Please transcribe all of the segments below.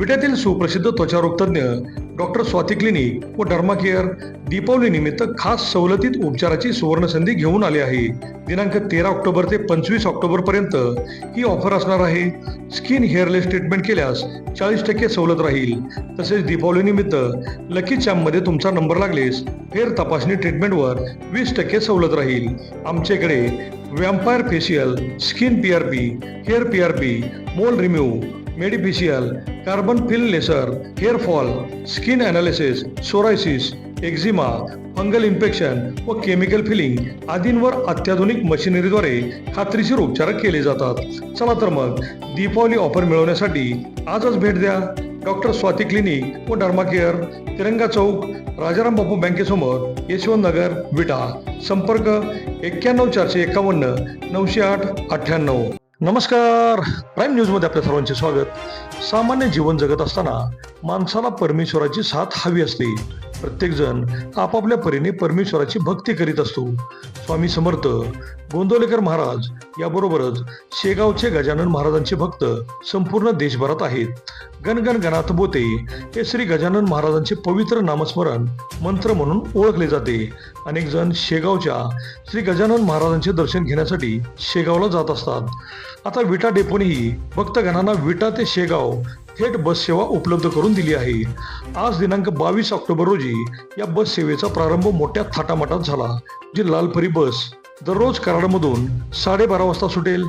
विट्यातील सुप्रसिद्ध त्वचारोग तज्ज्ञ डॉक्टर स्वाती क्लिनिक व डर्मा केअर दीपावली निमित्त खास सवलतीत उपचाराची सुवर्णसंधी घेऊन आली आहे. दिनांक तेरा ऑक्टोबर ते पंचवीस ऑक्टोबर पर्यंत ही ऑफर असणार आहे. स्किन हेअरलेस ट्रीटमेंट केल्यास चाळीस टक्के सवलत राहील. तसेच दीपावली निमित्त लकी चॅम्पमध्ये तुमचा नंबर लागलेस हेअर तपासणी ट्रीटमेंटवर वीस टक्के सवलत राहील. आमच्याकडे vampire facial skin P R P hair P R P mole remove medifacial carbon peel laser hair fall skin analysis psoriasis eczema fungal infection व केमिकल फिलिंग आदींवर अत्याधुनिक मशिनरीद्वारे खात्रीशीर उपचार केले जातात. चला तर मग दीपावली ऑफर मिळवण्यासाठी आजच भेट द्या. डॉक्टर स्वाती क्लिनिक व डर्मा केअर तिरंगा चौक राजाराम बापू बँकेसमोर यशवंत नगर विटा. संपर्क एक्क्याण्णव चारशे एकावन्न नऊशे आठ अठ्ठ्याण्णव. नमस्कार. प्राईम न्यूजमध्ये आपल्या सर्वांचे स्वागत. सामान्य जीवन जगत असताना माणसाला परमेश्वराची साथ हवी असते. प्रत्येकजण आपापल्या परीने परमेश्वराची भक्ती करीत असतो. स्वामी समर्थ गोंदवलेकर महाराज याबरोबरच शेगावचे गजानन महाराजांचे भक्त संपूर्ण देशभरात आहेत. गणगण गणाथ बोते हे श्री गजानन महाराजांचे पवित्र नामस्मरण मंत्र म्हणून ओळखले जाते. अनेक जण शेगावच्या श्री गजानन महाराजांचे दर्शन घेण्यासाठी शेगावला जात असतात. आता विटा डेपोनेही भक्तगणांना विटा ते शेगाव थेट बस सेवा उपलब्ध करून दिली आहे. आज दिनांक बावीस ऑक्टोबर रोजी या बस सेवेचा प्रारंभ मोठ्या थाटामाटात झाला जी लालपरी बस दररोज कराडमधून साडेबारा वाजता सुटेल.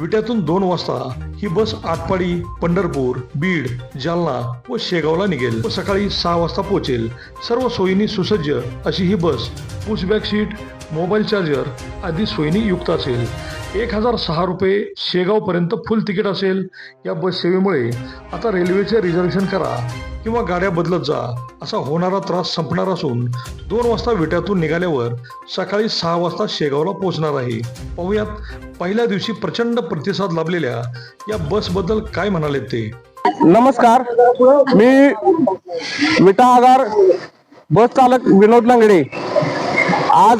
विट्यातून दोन वाजता ही बस आटपाडी पंढरपूर बीड जालना व शेगावला निघेल. व सकाळी सहा वाजता पोहोचेल. सर्व सोयींनी सुसज्ज अशी ही bus pushback seat mobile charger आदी सोयींनी युक्त असेल. एक हजार सहा रुपये शेगावपर्यंत फुल तिकीट असेल. या बस सेवेमुळे आता रेल्वेचे रिझर्वेशन करा किंवा गाड्या बदलत जा असा होणारा त्रास संपणार असून दोन वाजता विट्यातून निघाल्यावर सकाळी सहा वाजता शेगावला पोहोचणार आहे. पाहुयात पहिल्या दिवशी प्रचंड प्रतिसाद लाभलेल्या या बसबद्दल काय म्हणाले ते? नमस्कार. मी विटा आगार बस चालक विनोद लंगडे. आज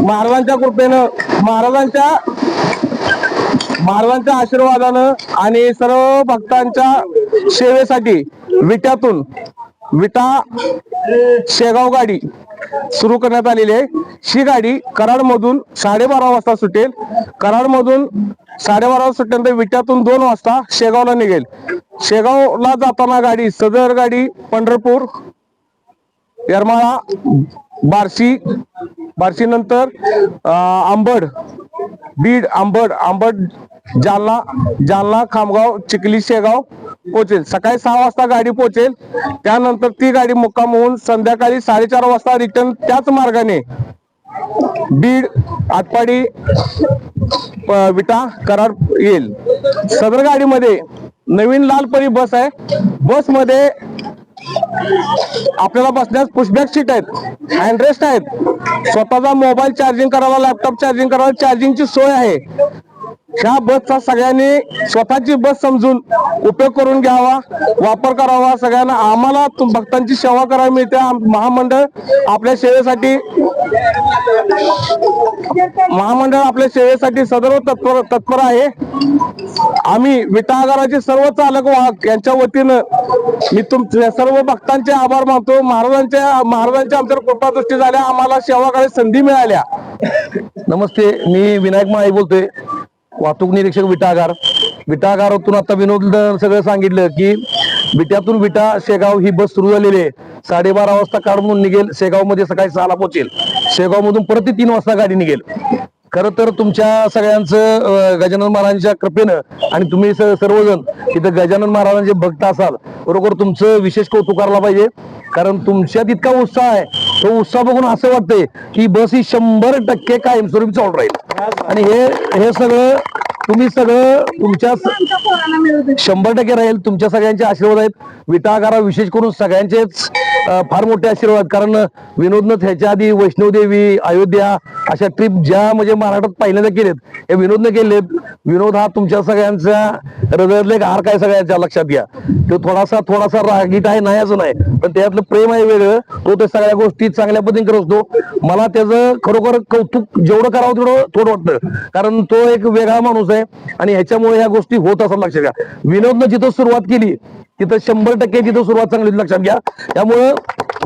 महाराजांच्या कृपेनं महाराजांच्या महाराजांच्या आशीर्वादानं आणि सर्व भक्तांच्या सेवेसाठी विट्यातून विटा शेगाव गाडी सुरू करण्यात आलेली आहे. ही गाडी कराडमधून साडेबारा वाजता सुटेल. कराडमधून साडेबारा वाजता सुटल्यानंतर विट्यातून दोन वाजता शेगावला निघेल. शेगावला जाताना गाडी सदर गाडी पंढरपूर येरमाळा बार्शी बार्शी नंतर आंबड बीड आंबड आंबड जालना जालना खामगाव चिखली शेगाव पोहोचेल. सकाळी सहा वाजता गाडी पोहोचेल. त्यानंतर ती गाडी मुक्काम होऊन संध्याकाळी साडेचार वाजता रिटर्न त्याच मार्गाने बीड आटपाडी विटा करार येईल. सदर गाडीमध्ये नवीन लालपरी बस आहे. बसमध्ये आपल्याला बसण्यास पुशबॅक सीट आहेत. हँडरेस्ट आहेत. स्वतःचा मोबाईल चार्जिंग करावा लॅपटॉप चार्जिंग करावा चार्जिंगची सोय आहे. ह्या बसचा सगळ्यांनी स्वतःची बस समजून उपयोग करून घ्यावा वापर करावा. सगळ्यांना आम्हाला भक्तांची सेवा करावी मिळते. महामंडळ आपल्या सेवेसाठी महामंडळ आपल्या सेवेसाठी सदैव तत्पर तत्पर आहे. आम्ही विटा आगाराचे सर्व चालक वाहक यांच्या वतीनं मी तुमच्या सर्व भक्तांचे आभार मानतो. महाराजांच्या महाराजांच्या आमच्यावर कृपादृष्टी झाल्या. आम्हाला सेवा करायची संधी मिळाल्या. नमस्ते. मी विनायक माळी बोलतोय. वाहतूक निरीक्षक विटागार. विटागारातून आता विनोद सगळं सांगितलं की विट्यातून विटा शेगाव ही बस सुरू झालेली आहे. साडेबारा वाजता काढून निघेल शेगावमध्ये सकाळी सहाला पोहोचेल. शेगाव मधून परत ती तीन वाजता गाडी निघेल. खर तर तुमच्या सगळ्यांचं गजानन महाराजांच्या कृपेनं आणि तुम्ही सर्वजण इथं गजानन महाराजांचे भक्त असाल बरोबर तुमचं विशेष कौतुक करायला पाहिजे. कारण तुमच्यात इतका उत्साह आहे. तो उत्साह बघून असं वाटतंय की बस ही शंभर टक्के कायमस्वरूपी चालू राहील. आणि हे हे सगळं तुम्ही सगळं तुमच्या शंभर टक्के राहील. तुमच्या सगळ्यांचे आशीर्वाद आहेत. विटागारा विशेष करून सगळ्यांचेच फार मोठे आशीर्वाद. कारण विनोदनं त्याच्या आधी वैष्णवदेवी अयोध्या अशा ट्रिप ज्या म्हणजे महाराष्ट्रात पहिल्यांदा केलेत हे विनोदनं केलेत. विनोद हा तुमच्या सगळ्यांचा हृदयातले एक हार काय सगळ्यांच्या लक्षात घ्या. तो थोडासा थोडासा रागीट आहे नाही असं नाही. पण त्यातलं प्रेम आहे वेगळं. तो ते सगळ्या गोष्टी चांगल्या पद्धतीने करत असतो. मला त्याचं खरोखर कौतुक जेवढं करावं तेवढं थोडं वाटतं. कारण तो एक वेगळा माणूस आहे आणि ह्याच्यामुळे ह्या गोष्टी होत असं लक्षात घ्या. विनोदनं जिथं सुरुवात केली तिथं शंभर टक्के तिथं सुरुवात चांगली होती, लक्षात घ्या. त्यामुळं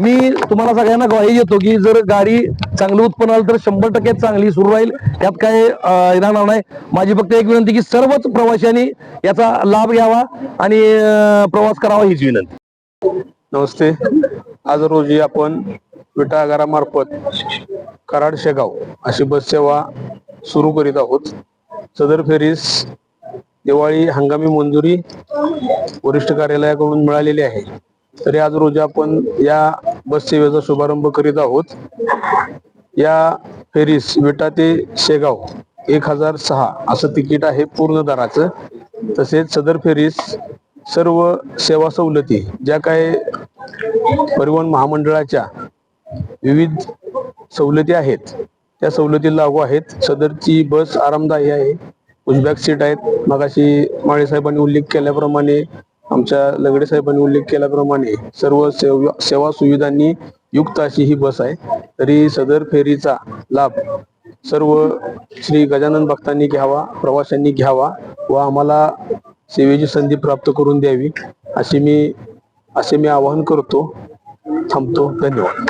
मी तुम्हाला सगळ्यांना ग्वाही देतो की जर गाडी चांगलं उत्पन्न आलं तर शंभर टक्के चांगली सुरू राहील. त्यात काय राहणार नाही. माझी फक्त एक विनंती की सर्वच प्रवाशांनी याचा लाभ घ्यावा आणि प्रवास करावा हीच विनंती. नमस्ते. आज रोजी आपण विटा आगारामार्फत कराड शेगाव अशी बस सेवा सुरू करीत आहोत. सदर फेरीस दिवाळी हंगामी मंजुरी वरिष्ठ कार्यालयाकडून मिळालेली आहे. तरी आज रोजी आपण या बस सेवेचा शुभारंभ करीत आहोत. या फेरीस विटा ते शेगाव एक हजार सहा असं तिकीट आहे पूर्ण दराचं. तसेच सदर फेरीस सर्व सेवा सवलती ज्या काय परिवहन महामंडळाच्या विविध सवलती आहेत त्या सवलती लागू आहेत. सदरची बस आरामदायी आहे. पुशबॅक सीट आहेत. मगाशी माळे साहेबांनी उल्लेख केल्याप्रमाणे आमच्या लगडे साहेबांनी उल्लेख केल्याप्रमाणे सर्व सेवा सेवा सुविधांनी युक्त अशी ही बस आहे. तरी सदर फेरीचा लाभ सर्व श्री गजानन भक्तांनी घ्यावा प्रवाशांनी घ्यावा व आम्हाला सेवेची संधी प्राप्त करून द्यावी अशी मी असे मी आवाहन करतो. थांबतो. धन्यवाद.